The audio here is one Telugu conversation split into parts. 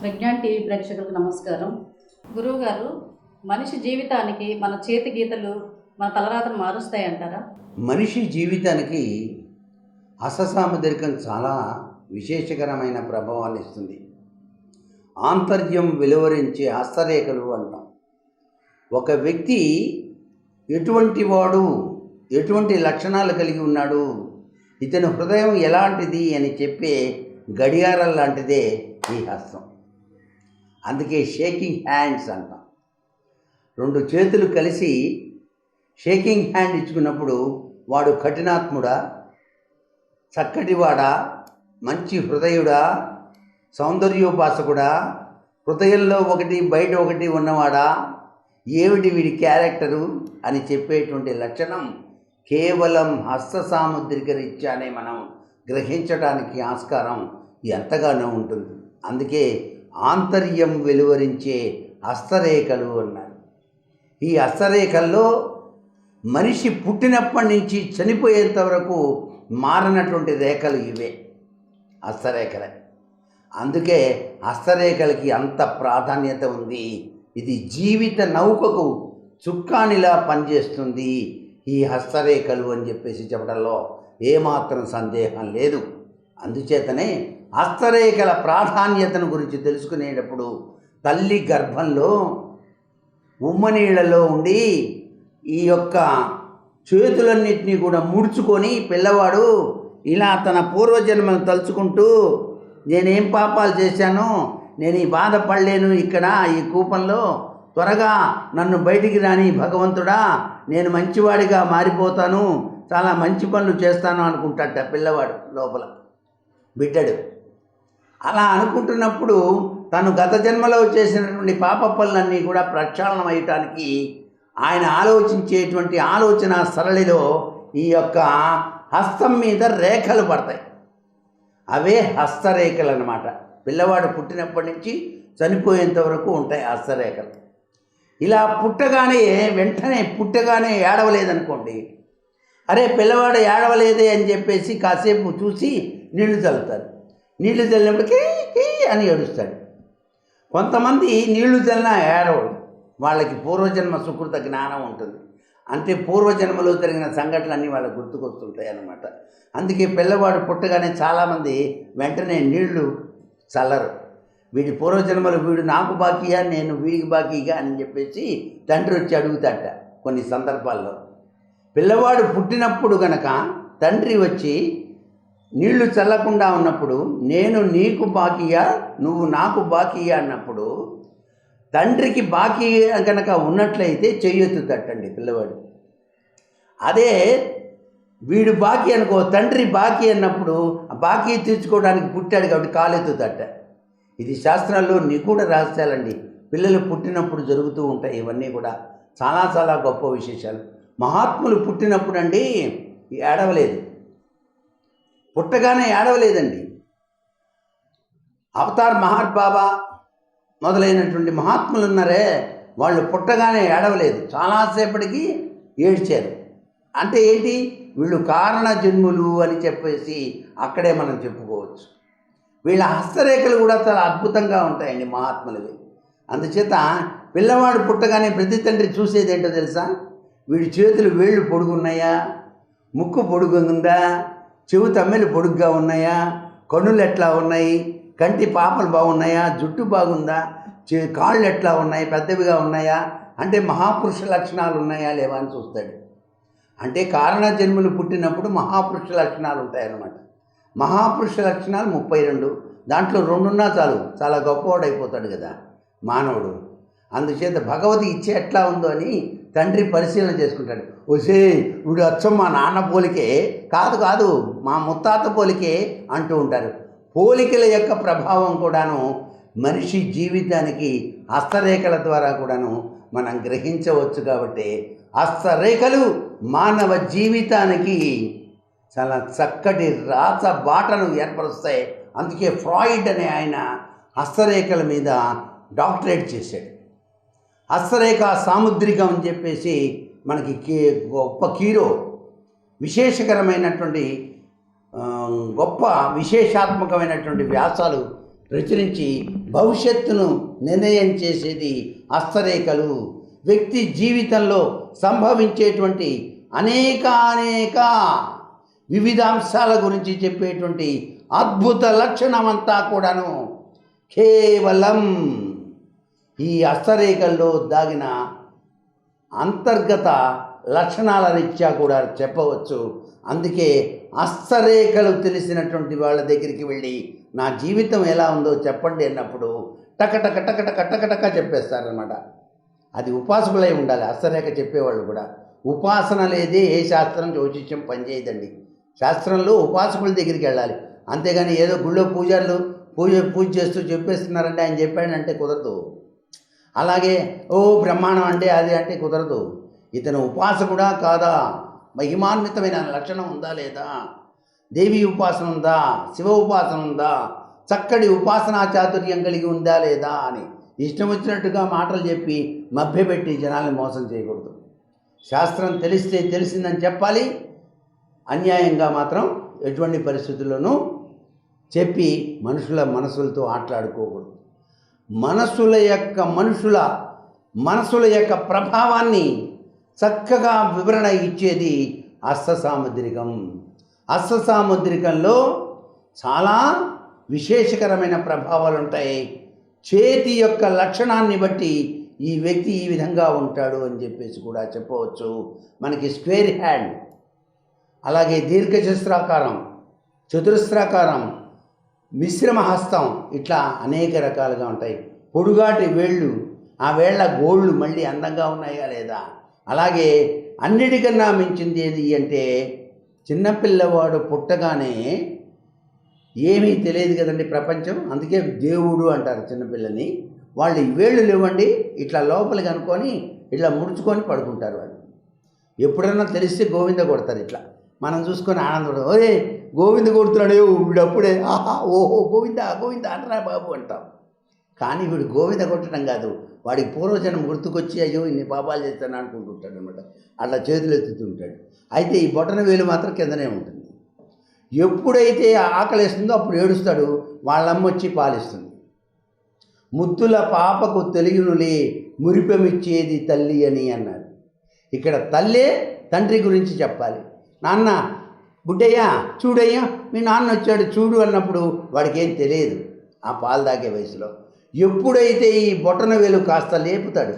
ప్రజ్ఞా టీవీ ప్రేక్షకులకు నమస్కారం. గురువుగారు మనిషి జీవితానికి మన చేతి గీతలు మన తలరాతను మారుస్తాయి అంటారా మనిషి జీవితానికి హస్తసాముద్రికం చాలా విశేషకరమైన ప్రభావాన్ని ఇస్తుంది. ఆంతర్యం వెలువరించే హస్తరేఖలు అంటాం. ఒక వ్యక్తి ఎటువంటి వాడు ఎటువంటి లక్షణాలు కలిగి ఉన్నాడు ఇతని హృదయం ఎలాంటిది అని చెప్పే గడియారం లాంటిదే ఈ హస్తం. అందుకే షేకింగ్ హ్యాండ్స్ అంటాం. రెండు చేతులు కలిసి షేకింగ్ హ్యాండ్ ఇచ్చుకున్నప్పుడు వాడు కఠినాత్ముడా చక్కటివాడా మంచి హృదయుడా సౌందర్యోపాసకుడా హృదయంలో ఒకటి బయట ఒకటి ఉన్నవాడా ఏమిటి వీడి క్యారెక్టరు అని చెప్పేటువంటి లక్షణం కేవలం హస్త సాముద్రిక రీత్యానే మనం గ్రహించడానికి ఆస్కారం ఎంతగానో ఉంటుంది. అందుకే ఆంతర్యం వెలువరించే హస్తరేఖలు అన్నారు. ఈ హస్తరేఖల్లో మనిషి పుట్టినప్పటి నుంచి చనిపోయేంత వరకు మారినటువంటి రేఖలు ఇవే హస్తరేఖలే అందుకే హస్తరేఖలకి అంత ప్రాధాన్యత ఉంది. ఇది జీవిత నౌకకు చుక్కానిలా పనిచేస్తుంది ఈ హస్తరేఖలు అని చెప్పేసి చెప్పడంలో ఏమాత్రం సందేహం లేదు. అందుచేతనే హస్తరేఖల ప్రాధాన్యతను గురించి తెలుసుకునేటప్పుడు తల్లి గర్భంలో ఉమ్మనీళ్ళలో ఉండి ఈ యొక్క చేతులన్నింటినీ కూడా ముడుచుకొని పిల్లవాడు ఇలా తన పూర్వజన్మను తలుచుకుంటూ నేనేం పాపాలు చేశాను నేను ఈ బాధపడలేను ఇక్కడ ఈ కూపంలో త్వరగా నన్ను బయటికి రాని భగవంతుడా నేను మంచివాడిగా మారిపోతాను చాలా మంచి పనులు చేస్తాను అనుకుంటాట పిల్లవాడు లోపల. బిడ్డడు. అలా అనుకుంటున్నప్పుడు తను గత జన్మలో చేసినటువంటి పాప పనులన్నీ కూడా ప్రక్షాళనం అయ్యటానికి ఆయన ఆలోచించేటువంటి ఆలోచన సరళిలో ఈ యొక్క హస్తం మీద రేఖలు పడతాయి. అవే హస్తరేఖలు అన్నమాట పిల్లవాడు పుట్టినప్పటి నుంచి చనిపోయేంత వరకు ఉంటాయి హస్తరేఖలు. ఇలా పుట్టగానే వెంటనే పుట్టగానే ఏడవలేదనుకోండి. అరే పిల్లవాడు ఏడవలేదే అని చెప్పేసి కాసేపు చూసి నీళ్ళు చల్లుతారు. నీళ్ళు చల్లినప్పుడు కీ కీ అని ఏడుస్తాడు. కొంతమంది నీళ్ళు చల్లినా ఏడవడు. వాళ్ళకి పూర్వజన్మ సుకృత జ్ఞానం ఉంటుంది. అంటే పూర్వజన్మలో జరిగిన సంఘటనలన్నీ వాళ్ళకి గుర్తుకొస్తుంటాయి అన్నమాట. అందుకే పిల్లవాడు పుట్టగానే చాలామంది వెంటనే నీళ్ళు చల్లరు. వీడి పూర్వజన్మలు వీడు నాకు బాకీయా నేను వీడికి బాకీగా అని చెప్పేసి తండ్రి వచ్చి అడుగుతాట కొన్ని సందర్భాల్లో. పిల్లవాడు పుట్టినప్పుడు గనక తండ్రి వచ్చి నీళ్ళు చల్లకుండా ఉన్నప్పుడు నేను నీకు బాకీయా నువ్వు నాకు బాకీయా అన్నప్పుడు తండ్రికి బాకీ కనుక ఉన్నట్లయితే చెయ్యొత్తుతట్టండి పిల్లవాడు. అదే వీడు బాకీ అనుకో తండ్రి బాకీ అన్నప్పుడు బాకీ తీర్చుకోవడానికి పుట్టాడు కాబట్టి కాలెత్తుతట్ట ఇది శాస్త్రాల్లో నిగూఢ రహస్యాలండి. పిల్లలు పుట్టినప్పుడు జరుగుతూ ఉంటాయి ఇవన్నీ కూడా. చాలా చాలా గొప్ప విశేషాలు. మహాత్ములు పుట్టినప్పుడు అండి ఏడవలేదు. పుట్టగానే ఏడవలేదండి. అవతార్ మహార్ బాబా మొదలైనటువంటి మహాత్ములు ఉన్నారే వాళ్ళు పుట్టగానే ఏడవలేదు. చాలాసేపటికి ఏడ్చారు. అంటే ఏంటి? వీళ్ళు కారణ జన్ములు అని చెప్పేసి అక్కడే మనం చెప్పుకోవచ్చు. వీళ్ళ హస్తరేఖలు కూడా చాలా అద్భుతంగా ఉంటాయండి మహాత్ములవి. అందుచేత పిల్లవాడు పుట్టగానే ప్రతి తండ్రి చూసేది ఏంటో తెలుసా? వీడి చేతులు వేళ్ళు పొడుగున్నాయా? ముక్కు పొడుగుందా? చెవు తమ్మెలు పొడుగ్గా ఉన్నాయా? కన్నులు ఎట్లా ఉన్నాయి? కంటి పాపలు బాగున్నాయా? జుట్టు బాగుందా? చే- కాళ్ళు ఎట్లా ఉన్నాయి? పెద్దవిగా ఉన్నాయా? అంటే మహాపురుష లక్షణాలు ఉన్నాయా లేవా అని చూస్తాడు. అంటే కారణ జన్మలు పుట్టినప్పుడు మహాపురుష లక్షణాలు ఉంటాయన్నమాట. మహాపురుష లక్షణాలు ముప్పై రెండు. దాంట్లో రెండున్నా చాలు. చాలా గొప్పవాడైపోతాడు కదా మానవుడు. అందుచేత భగవతి ఇచ్చే ఎట్లా ఉందో అని తండ్రి పరిశీలన చేసుకుంటాడు. ఒసే వీడు అచ్చం మా నాన్న పోలికే కాదు కాదు మా ముత్తాత పోలికే అంటూ ఉంటారు. పోలికల యొక్క ప్రభావం కూడాను మనిషి జీవితానికి హస్తరేఖల ద్వారా కూడాను మనం గ్రహించవచ్చు కాబట్టి హస్తరేఖలు మానవ జీవితానికి చాలా చక్కటి రాత బాటను ఏర్పరుస్తాయి. అందుకే ఫ్రాయిడ్ అనే ఆయన హస్తరేఖల మీద డాక్టరేట్ చేశాడు. హస్తరేఖ సాముద్రికం అని చెప్పేసి మనకి కీ గొప్ప కీరో విశేషకరమైనటువంటి గొప్ప విశేషాత్మకమైనటువంటి వ్యాసాలు రచరించి భవిష్యత్తును నిర్ణయం చేసేది హస్తరేఖలు. వ్యక్తి జీవితంలో సంభవించేటువంటి అనేక అనేక వివిధ అంశాల గురించి చెప్పేటువంటి అద్భుత లక్షణమంతా కూడాను కేవలం ఈ అష్టరేఖల్లో దాగిన అంతర్గత లక్షణాల రీత్యా కూడా చెప్పవచ్చు. అందుకే అస్తరేఖలు తెలిసినటువంటి వాళ్ళ దగ్గరికి వెళ్ళి నా జీవితం ఎలా ఉందో చెప్పండి అన్నప్పుడు టకటక టకటక టకటక చెప్పేస్తారనమాట అది ఉపాసకులై ఉండాలి హస్తరేఖ చెప్పేవాళ్ళు కూడా. ఉపాసన లేదే ఏ శాస్త్రం జ్యోతిష్యం పనిచేయదండి శాస్త్రంలో ఉపాసకుల దగ్గరికి వెళ్ళాలి. అంతేగాని ఏదో గుళ్ళో పూజలు పూజ పూజ చేస్తూ చెప్పేస్తున్నారంటే ఆయన చెప్పాడంటే కుదరదు. అలాగే ఓ బ్రహ్మాండం అంటే అది అంటే కుదరదు. ఇతను ఉపాసకుడా కాదా? మహిమాన్వితమైన లక్షణం ఉందా లేదా? దేవి ఉపాసన ఉందా? శివ ఉపాసన ఉందా? చక్కటి ఉపాసనా చాతుర్యం కలిగి ఉందా లేదా అని ఇష్టం వచ్చినట్టుగా మాటలు చెప్పి మభ్యపెట్టి జనాల్ని మోసం చేయకూడదు. శాస్త్రం తెలిస్తే తెలిసిందని చెప్పాలి. అన్యాయంగా మాత్రం ఎటువంటి పరిస్థితుల్లోనూ చెప్పి మనుషుల మనసులతో ఆటలాడుకోకూడదు. మనసుల యొక్క మనుషుల మనసుల యొక్క ప్రభావాన్ని చక్కగా వివరణ ఇచ్చేది అస్ససాముద్రికం అస్ససాముద్రికంలో హస్త చాలా విశేషకరమైన ప్రభావాలు ఉంటాయి చేతి యొక్క లక్షణాన్ని బట్టి ఈ వ్యక్తి ఈ విధంగా ఉంటాడు అని చెప్పేసి కూడా చెప్పవచ్చు. మనకి స్క్వేర్ హ్యాండ్ అలాగే దీర్ఘచతురాకారం చతురస్రాకారం మిశ్రమ హస్తం ఇట్లా అనేక రకాలుగా ఉంటాయి. పొడుగాటి వేళ్ళు ఆ వేళ్ళ గోళ్ళు మళ్ళీ అందంగా ఉన్నాయా లేదా? అలాగే అన్నిటికన్నా మించింది ఏది అంటే చిన్నపిల్లవాడు పుట్టగానే ఏమీ తెలియదు కదండి ప్రపంచం. అందుకే దేవుడు అంటారు చిన్నపిల్లని వాళ్ళు వేళ్ళు లేవండి ఇట్లా లోపలికి అనుకొని ఇట్లా ముడుచుకొని పడుకుంటారు వాళ్ళు. ఎప్పుడన్నా తెలిస్తే గోవింద కొడతారు ఇట్లా. మనం చూసుకొని ఆనందం ఓరే గోవింద కొడుతున్నాడు వీడు అప్పుడే. ఆహా ఓహో గోవింద గోవింద అంటరా బాబు అంటాం. కానీ వీడు గోవింద కొట్టడం కాదు. వాడికి పూర్వజనం గుర్తుకొచ్చి అయ్యో ఇన్ని పాపాలు చేస్తాను అనుకుంటుంటాడు అనమాట అట్లా చేతులు ఎత్తుతుంటాడు అయితే ఈ బొటన వేలు మాత్రం కిందనే ఉంటుంది. ఎప్పుడైతే ఆకలిస్తుందో అప్పుడు ఏడుస్తాడు. వాళ్ళమ్మ వచ్చి పాలిస్తుంది. ముత్తుల పాపకు తెలియనులే మురిపెమిచ్చేది తల్లి అని అన్నారు. ఇక్కడ తల్లే తండ్రి గురించి చెప్పాలి. నాన్న బుడ్డయ్యా చూడయ్యా మీ నాన్న వచ్చాడు చూడు అన్నప్పుడు వాడికి ఏం తెలియదు. ఆ పాలు తాగే వయసులో. ఎప్పుడైతే ఈ బొటన వేలు కాస్త లేపుతాడు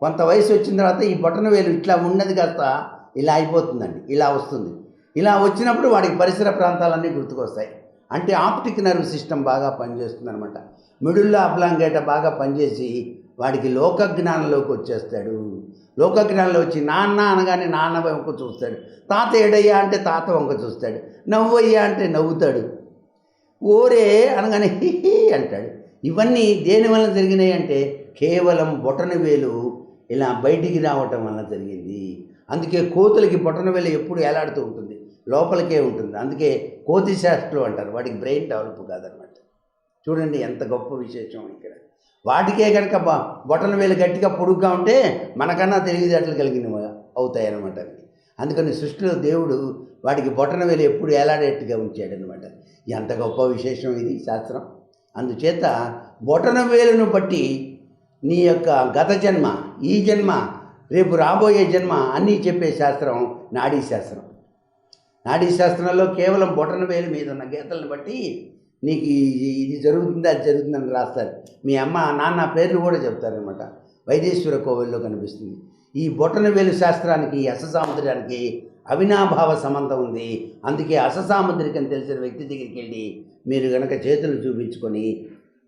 కొంత వయసు వచ్చిన తర్వాత ఈ బొటన వేలు ఇట్లా ఉన్నది కాస్త ఇలా అయిపోతుందండి ఇలా వస్తుంది. ఇలా వచ్చినప్పుడు వాడికి పరిసర ప్రాంతాలన్నీ గుర్తుకొస్తాయి. అంటే ఆప్టిక్ నర్వ్ సిస్టమ్ బాగా పనిచేస్తుంది అనమాట మిడుల్లా అబ్లాంగేట బాగా పనిచేసి వాడికి లోకజ్ఞానంలోకి వచ్చేస్తాడు. లోకజ్ఞానంలో వచ్చి నాన్న అనగానే నాన్న వంక చూస్తాడు. తాత ఏడయ్యా అంటే తాత వంక చూస్తాడు. నవ్వయ్యా అంటే నవ్వుతాడు. ఓరే అనగానే హిహి అంటాడు. ఇవన్నీ దేని వలన జరిగినాయి అంటే కేవలం బొటనవేలు ఇలా బయటికి రావటం వలన జరిగింది. అందుకే కోతులకి బొటన వేలు ఎప్పుడు ఏలాడుతూ ఉంటుంది? లోపలికే ఉంటుంది. అందుకే కోతి శాస్త్రులు అంటారు. వాడికి బ్రెయిన్ డెవలప్ కాదనమాట. చూడండి ఎంత గొప్ప విశేషం ఇక్కడ. వాటికే కనుక బొటన వేలు గట్టిగా పొడుగ్గా ఉంటే మనకన్నా తెలివితేటలు కలిగిన అవుతాయన్నమాట అవి. అందుకని సృష్టిలో దేవుడు వాడికి బొటన వేలు ఎప్పుడు ఏలాడేట్టుగా ఉంచాడనమాట ఎంత గొప్ప విశేషం ఇది శాస్త్రం. అందుచేత బొటన వేలును బట్టి నీ యొక్క గత జన్మ ఈ జన్మ రేపు రాబోయే జన్మ అన్నీ చెప్పే శాస్త్రం నాడీ శాస్త్రం. నాడీ శాస్త్రంలో కేవలం బొటన వేలు మీద ఉన్న గీతలను బట్టి నీకు ఇది జరుగుతుంది? అది జరుగుతుందని రాస్తారు. మీ అమ్మ నాన్న పేర్లు కూడా చెప్తారనమాట వైదేశ్వర కోవిల్లో కనిపిస్తుంది. ఈ బొటనవేలు శాస్త్రానికి అససాముద్రానికి అవినాభావ సంబంధం ఉంది. అందుకే అససాముద్రికం తెలిసిన వ్యక్తి దగ్గరికి వెళ్ళి మీరు గనక చేతులు చూపించుకొని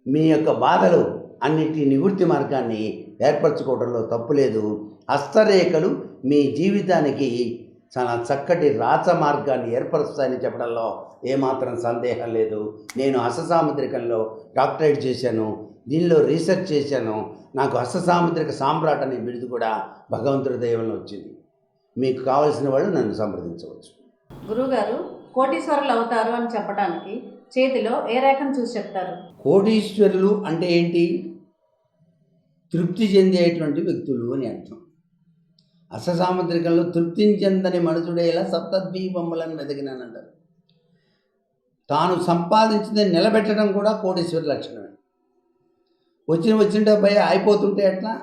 మీ యొక్క బాధలు అన్నిటి నివృత్తి మార్గాన్ని ఏర్పరచుకోవడంలో తప్పు లేదు. హస్తరేఖలు మీ జీవితానికి చాలా చక్కటి రాచ మార్గాన్ని ఏర్పరుస్తాయని చెప్పడంలో ఏమాత్రం సందేహం లేదు. నేను హస్తసాముద్రికంలో డాక్టరేట్ చేశాను. దీనిలో రీసెర్చ్ చేశాను. నాకు హస్తసాముద్రిక సామ్రాట్ అనే బిరుదు కూడా భగవంతుడి దైవంలో వచ్చింది. మీకు కావలసిన వాళ్ళు నన్ను సంప్రదించవచ్చు. గురువుగారు కోటీశ్వరులు అవుతారు అని చెప్పడానికి చేతిలో ఏ రేఖను చూసి చెప్తారు? కోటీశ్వరులు అంటే ఏంటి? తృప్తి చెందేటువంటి వ్యక్తులు అని అర్థం. అససాముద్రికంలో తృప్తిని చెందని మనుషుడేలా సప్తద్వీపములను వెతికినానంటారు. తాను సంపాదించింది నిలబెట్టడం కూడా కోటీశ్వరి లక్షణమే. వచ్చిన వచ్చింటే భయ అయిపోతుంటే ఎట్లా?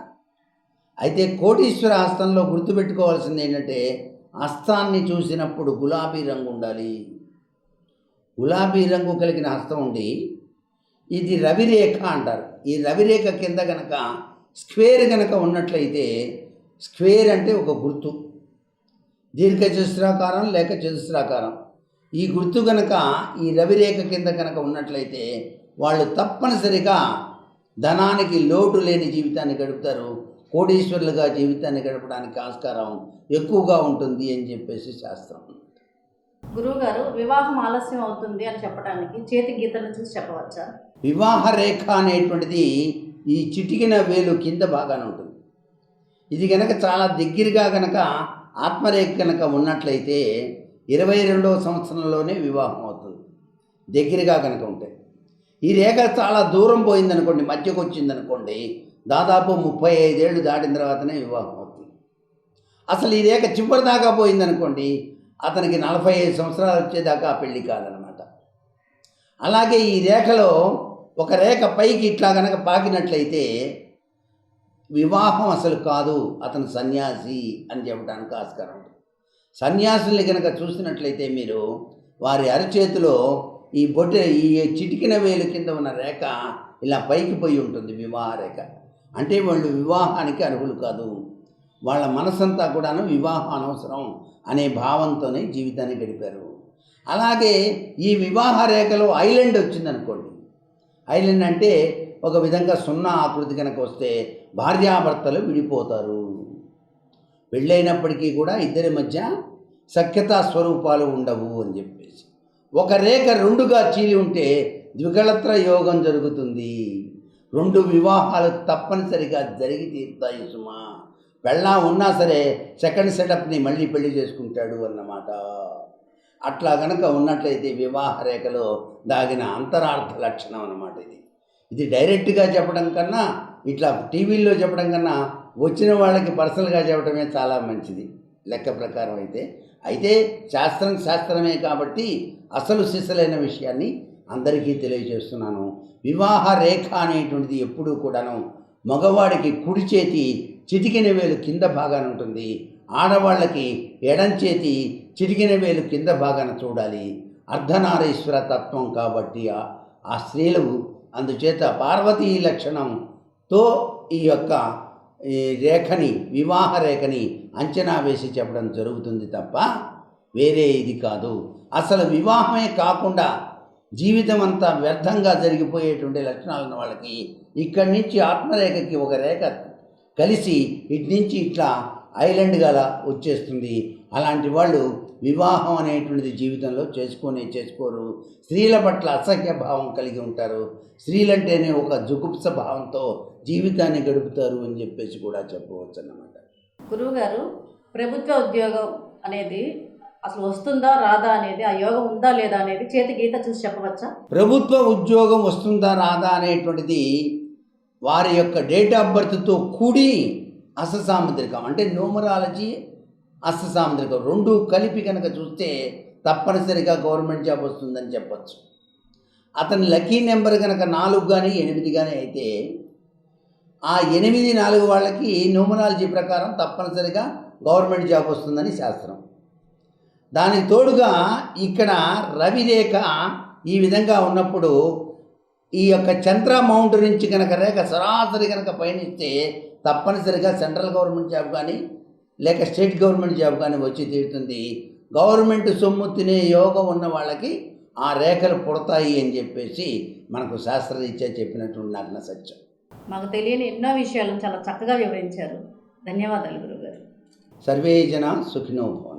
అయితే కోటీశ్వర హస్తంలో గుర్తుపెట్టుకోవాల్సింది ఏంటంటే హస్తాన్ని చూసినప్పుడు గులాబీ రంగు ఉండాలి. గులాబీ రంగు కలిగిన హస్తం ఉండి ఇది రవిరేఖ అంటారు. ఈ రవిరేఖ కింద గనక స్క్వేర్ గనక ఉన్నట్లయితే స్క్వేర్ అంటే ఒక గుర్తు. దీర్ఘ చతుస్రాకారం లేక చతుస్రాకారం. ఈ గుర్తు గనక ఈ రవిరేఖ కింద కనుక ఉన్నట్లయితే వాళ్ళు తప్పనిసరిగా ధనానికి లోటు లేని జీవితాన్ని గడుపుతారు. కోటీశ్వరులుగా జీవితాన్ని గడపడానికి ఆస్కారం ఎక్కువగా ఉంటుంది అని చెప్పేసి శాస్త్రం. గురువుగారు వివాహం ఆలస్యం అవుతుంది అని చెప్పడానికి చేతి గీతలను చూసి చెప్పవచ్చా? వివాహ రేఖ అనేటువంటిది ఈ చిటికిన వేలు కింద భాగాన ఉంటుంది. ఇది కనుక చాలా దగ్గరగా కనుక ఆత్మరేఖ కనుక ఉన్నట్లయితే ఇరవై రెండవ సంవత్సరంలోనే వివాహం అవుతుంది. దగ్గరగా కనుక ఉంటే. ఈ రేఖ చాలా దూరం పోయిందనుకోండి మధ్యకు వచ్చిందనుకోండి దాదాపు ముప్పై ఐదేళ్ళు దాటిన తర్వాతనే వివాహం అవుతుంది. అసలు ఈ రేఖ చివరి దాకా పోయిందనుకోండి అతనికి నలభై ఐదు సంవత్సరాలు వచ్చేదాకా పెళ్ళి కాదనమాట. అలాగే ఈ రేఖలో ఒక రేఖ పైకి ఇట్లా కనుక పాకినట్లయితే వివాహం అసలు కాదు అతను సన్యాసి అని చెప్పడానికి ఆస్కారం ఉంటుంది. సన్యాసుల్ని కనుక చూసినట్లయితే మీరు వారి అరచేతిలో ఈ బొట్టె ఈ చిటికిన వేలు కింద ఉన్న రేఖ ఇలా పైకి పోయి ఉంటుంది వివాహ రేఖ. అంటే వాళ్ళు వివాహానికి అర్హులు కాదు. వాళ్ళ మనసంతా కూడాను వివాహం అనవసరం అనే భావంతోనే జీవితాన్ని గడిపారు. అలాగే ఈ వివాహ రేఖలో ఐలాండ్ వచ్చిందనుకోండి. ఐలాండ్ అంటే ఒక విధంగా సున్నా ఆకృతి కనుక వస్తే భార్యాభర్తలు విడిపోతారు. పెళ్ళైనప్పటికీ కూడా ఇద్దరి మధ్య సఖ్యతా స్వరూపాలు ఉండవు అని చెప్పేసి. ఒక రేఖ రెండుగా చీలి ఉంటే ద్విగళత్ర యోగం జరుగుతుంది. రెండు వివాహాలు తప్పనిసరిగా జరిగి తీరుతాయి సుమా. పెళ్ళా ఉన్నా సరే సెకండ్ సెటప్ని మళ్ళీ పెళ్ళి చేసుకుంటాడు అన్నమాట. అట్లా గనక ఉన్నట్లయితే వివాహ రేఖలో దాగిన అంతరార్థ లక్షణం అన్నమాట ఇది. ఇది డైరెక్ట్గా చెప్పడం కన్నా ఇట్లా టీవీల్లో చెప్పడం కన్నా వచ్చిన వాళ్ళకి పర్సనల్గా చెప్పడమే చాలా మంచిది లెక్క ప్రకారం అయితే. అయితే శాస్త్రం శాస్త్రమే కాబట్టి అసలు సిసలైన విషయాన్ని అందరికీ తెలియజేస్తున్నాను. వివాహ రేఖ అనేటువంటిది ఎప్పుడూ కూడాను మగవాడికి కుడి చేతి చిటికిన వేలు కింద భాగాన ఉంటుంది. ఆడవాళ్ళకి ఎడం చేతి చిటికిన వేలు కింద భాగాన చూడాలి. అర్ధనారీశ్వర తత్వం కాబట్టి ఆ- ఆ స్త్రీలు అందుచేత పార్వతీ లక్షణంతో ఈ యొక్క ఈ రేఖని వివాహ రేఖని అంచనా వేసి చెప్పడం జరుగుతుంది తప్ప వేరే ఇది కాదు. అసలు వివాహమే కాకుండా జీవితం అంతా వ్యర్థంగా జరిగిపోయేటువంటి లక్షణాలు ఉన్న వాళ్ళకి ఇక్కడి నుంచి ఆత్మరేఖకి ఒక రేఖ కలిసి ఇటు నుంచి ఇట్లా ఐలాండ్ గల వచ్చేస్తుంది. అలాంటి వాళ్ళు వివాహం అనేటువంటిది జీవితంలో చేసుకొనే చేసుకోరు. స్త్రీల పట్ల అసహ్య భావం కలిగి ఉంటారు. స్త్రీలంటేనే ఒక జుగుప్స భావంతో జీవితాన్ని గడుపుతారు అని చెప్పేసి కూడా చెప్పవచ్చు అన్నమాట గురువుగారు ప్రభుత్వ ఉద్యోగం అనేది అసలు వస్తుందా రాదా అనేది ఆ యోగం ఉందా లేదా అనేది చేతి గీత చూసి చెప్పవచ్చా? ప్రభుత్వ ఉద్యోగం వస్తుందా రాదా అనేటువంటిది వారి యొక్క డేట్ ఆఫ్ బర్త్తో కూడి అససాముద్రికం అంటే న్యూమరాలజీ అస్తసాంద్రికం రెండు కలిపి కనుక చూస్తే తప్పనిసరిగా గవర్నమెంట్ జాబ్ వస్తుందని చెప్పచ్చు. అతని లక్కీ నెంబర్ కనుక నాలుగు కానీ ఎనిమిది కానీ అయితే ఆ ఎనిమిది నాలుగు వాళ్ళకి న్యూమరాలజీ ప్రకారం తప్పనిసరిగా గవర్నమెంట్ జాబ్ వస్తుందని శాస్త్రం. దానికి తోడుగా ఇక్కడ రవిరేఖ ఈ విధంగా ఉన్నప్పుడు ఈ యొక్క చంద్ర మౌంట్ నుంచి కనుక రేఖ సరాసరి కనుక పయనిస్తే తప్పనిసరిగా సెంట్రల్ గవర్నమెంట్ జాబ్ కానీ లేక స్టేట్ గవర్నమెంట్ జాబ్ కానీ వచ్చి తీరుతుంది. గవర్నమెంట్ సొమ్ము తినే యోగం ఉన్న వాళ్ళకి ఆ రేఖలు పుడతాయి అని చెప్పేసి మనకు శాస్త్రరీత్యా చెప్పినటువంటి నగ్న సత్యం. మాకు తెలియని ఎన్నో విషయాలను చాలా చక్కగా వివరించారు. ధన్యవాదాలు గురువుగారు సర్వే జన సుఖినో భవంతు